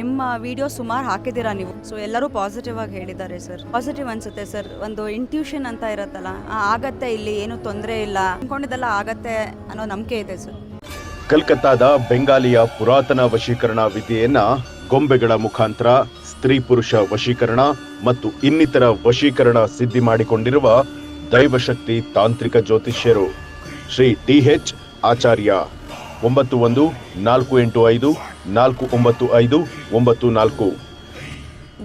ನಿಮ್ಮ ವಿಡಿಯೋ ಸುಮಾರು ಹಾಕಿದ್ದೀರಾ ನೀವು? ಸೊ ಎಲ್ಲರೂ ಪಾಸಿಟಿವ್ ಆಗಿ ಹೇಳಿದ್ದಾರೆ ಸರ್ ಪಾಸಿಟಿವ್ ಅನ್ಸುತ್ತೆ ಸರ್ ಒಂದು ಇಂಟ್ಯೂಷನ್ ಅಂತ ಇರತ್ತಲ್ಲ ಆಗತ್ತೆ ಇಲ್ಲಿ, ಏನು ತೊಂದರೆ ಇಲ್ಲ. ಅನ್ಕೊಂಡಿದ್ದೆಲ್ಲ ಆಗತ್ತೆ ಅನ್ನೋ ನಂಬಿಕೆ ಇದೆ ಸರ್ ಕಲ್ಕತ್ತಾದ ಬೆಂಗಾಲಿಯ ಪುರಾತನ ವಶೀಕರಣ ವಿದ್ಯೆಯನ್ನ ಗೊಂಬೆಗಳ ಮುಖಾಂತರ ಸ್ತ್ರೀ ಪುರುಷ ವಶೀಕರಣ ಮತ್ತು ಇನ್ನಿತರ ವಶೀಕರಣ ಸಿದ್ಧಿ ಮಾಡಿಕೊಂಡಿರುವ ದೈವಶಕ್ತಿ ತಾಂತ್ರಿಕ ಜ್ಯೋತಿಷ್ಯರು ಶ್ರೀ ಟಿ ಎಚ್ ಆಚಾರ್ಯ. ಒಂಬತ್ತು ಒಂದು ನಾಲ್ಕು ಎಂಟು ಐದು ನಾಲ್ಕು ಒಂಬತ್ತು ಐದು ಒಂಬತ್ತು ನಾಲ್ಕು.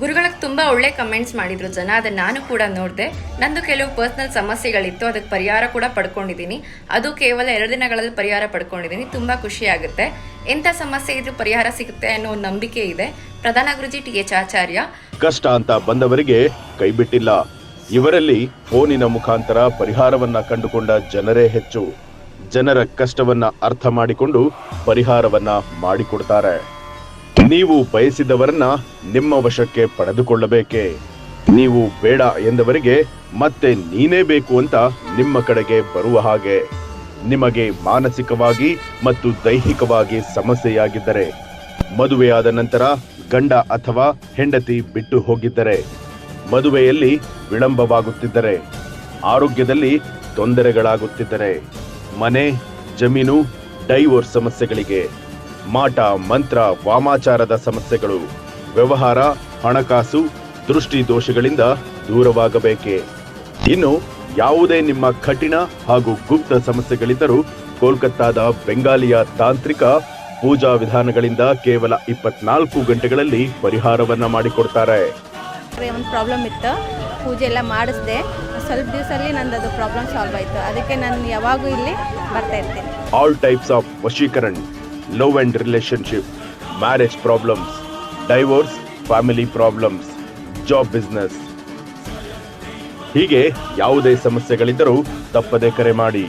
ಗುರುಗಳಿಗೆ ತುಂಬ ಒಳ್ಳೆ ಕಮೆಂಟ್ಸ್ ಮಾಡಿದ್ರು ಜನ ಅದನ್ನ ನಾನು ಕೂಡ ನೋಡಿದೆ. ನಂದು ಕೆಲವು ಪರ್ಸ್ನಲ್ ಸಮಸ್ಯೆಗಳಿತ್ತು ಅದಕ್ಕೆ ಪರಿಹಾರ ಕೂಡ ಪಡ್ಕೊಂಡಿದ್ದೀನಿ ಅದು ಕೇವಲ ಎರಡು ದಿನಗಳಲ್ಲಿ ಪರಿಹಾರ ಪಡ್ಕೊಂಡಿದ್ದೀನಿ ತುಂಬ ಖುಷಿ ಆಗುತ್ತೆ. ಎಂಥ ಸಮಸ್ಯೆ ಇದ್ರೂ ಪರಿಹಾರ ಸಿಗುತ್ತೆ ಅನ್ನೋ ಒಂದು ನಂಬಿಕೆ ಇದೆ. ಪ್ರಧಾನ ಗುರುಜಿ ಟಿ ಎಚ್ ಆಚಾರ್ಯ. ಕಷ್ಟ ಅಂತ ಬಂದವರಿಗೆ ಕೈ ಬಿಟ್ಟಿಲ್ಲ. ಇವರಲ್ಲಿ ಫೋನಿನ ಮುಖಾಂತರ ಪರಿಹಾರವನ್ನ ಕಂಡುಕೊಂಡ ಜನರೇ ಹೆಚ್ಚು. ಜನರ ಕಷ್ಟವನ್ನ ಅರ್ಥ ಮಾಡಿಕೊಂಡು ಪರಿಹಾರವನ್ನ ಮಾಡಿಕೊಡ್ತಾರೆ. ನೀವು ಬಯಸಿದವರನ್ನ ನಿಮ್ಮ ವಶಕ್ಕೆ ಪಡೆದುಕೊಳ್ಳಬೇಕೆ? ನೀವು ಬೇಡ ಎಂದವರಿಗೆ ಮತ್ತೆ ನೀನೇ ಬೇಕು ಅಂತ ನಿಮ್ಮ ಕಡೆಗೆ ಬರುವ ಹಾಗೆ. ನಿಮಗೆ ಮಾನಸಿಕವಾಗಿ ಮತ್ತು ದೈಹಿಕವಾಗಿ ಸಮಸ್ಯೆಯಾಗಿದ್ದರೆ ಮದುವೆಯಾದ ನಂತರ ಗಂಡ ಅಥವಾ ಹೆಂಡತಿ ಬಿಟ್ಟು ಹೋಗಿದ್ದರೆ, ಮದುವೆಯಲ್ಲಿ ವಿಳಂಬವಾಗುತ್ತಿದ್ದರೆ, ಆರೋಗ್ಯದಲ್ಲಿ ತೊಂದರೆಗಳಾಗುತ್ತಿದ್ದರೆ ಮನೆ, ಜಮೀನು, ಡೈವೋರ್ಸ್ ಸಮಸ್ಯೆಗಳಿಗೆ. ಮಾಟ, ಮಂತ್ರ, ವಾಮಾಚಾರದ ಸಮಸ್ಯೆಗಳು. ವ್ಯವಹಾರ, ಹಣಕಾಸು, ದೃಷ್ಟಿ ದೋಷಗಳಿಂದ ದೂರವಾಗಬೇಕೆ. ಇನ್ನು ಯಾವುದೇ ನಿಮ್ಮ ಕಠಿಣ ಹಾಗೂ ಗುಪ್ತ ಸಮಸ್ಯೆಗಳಿದ್ದರೂ ಕೋಲ್ಕತ್ತಾದ ಬೆಂಗಾಲಿಯ ತಾಂತ್ರಿಕ ಪೂಜಾ ವಿಧಾನಗಳಿಂದ ಕೇವಲ ಇಪ್ಪತ್ನಾಲ್ಕು ಗಂಟೆಗಳಲ್ಲಿ ಪರಿಹಾರವನ್ನ ಮಾಡಿಕೊಡ್ತಾರೆ. ಒಂದು ಪ್ರಾಬ್ಲಮ್ ಇತ್ತು. ಪೂಜೆ ಎಲ್ಲ ಮಾಡಿಸ್ದೆ. ಸ್ವಲ್ಪ ದಿವಸದಲ್ಲಿ ನಂದು ಅದು ಪ್ರಾಬ್ಲಮ್ ಸಾಲ್ವ್ ಆಯಿತು. ಅದಕ್ಕೆ ನಾನು ಯಾವಾಗೂ ಇಲ್ಲಿ ಬರ್ತಾ ಇರ್ತೀನಿ. All types of vashikaran love and relationship marriage problems divorce family problems job business ಹೀಗೆ ಯಾವುದೇ ಸಮಸ್ಯೆಗಳಿದ್ದರೂ ತಪ್ಪದೆ ಕರೆ ಮಾಡಿ.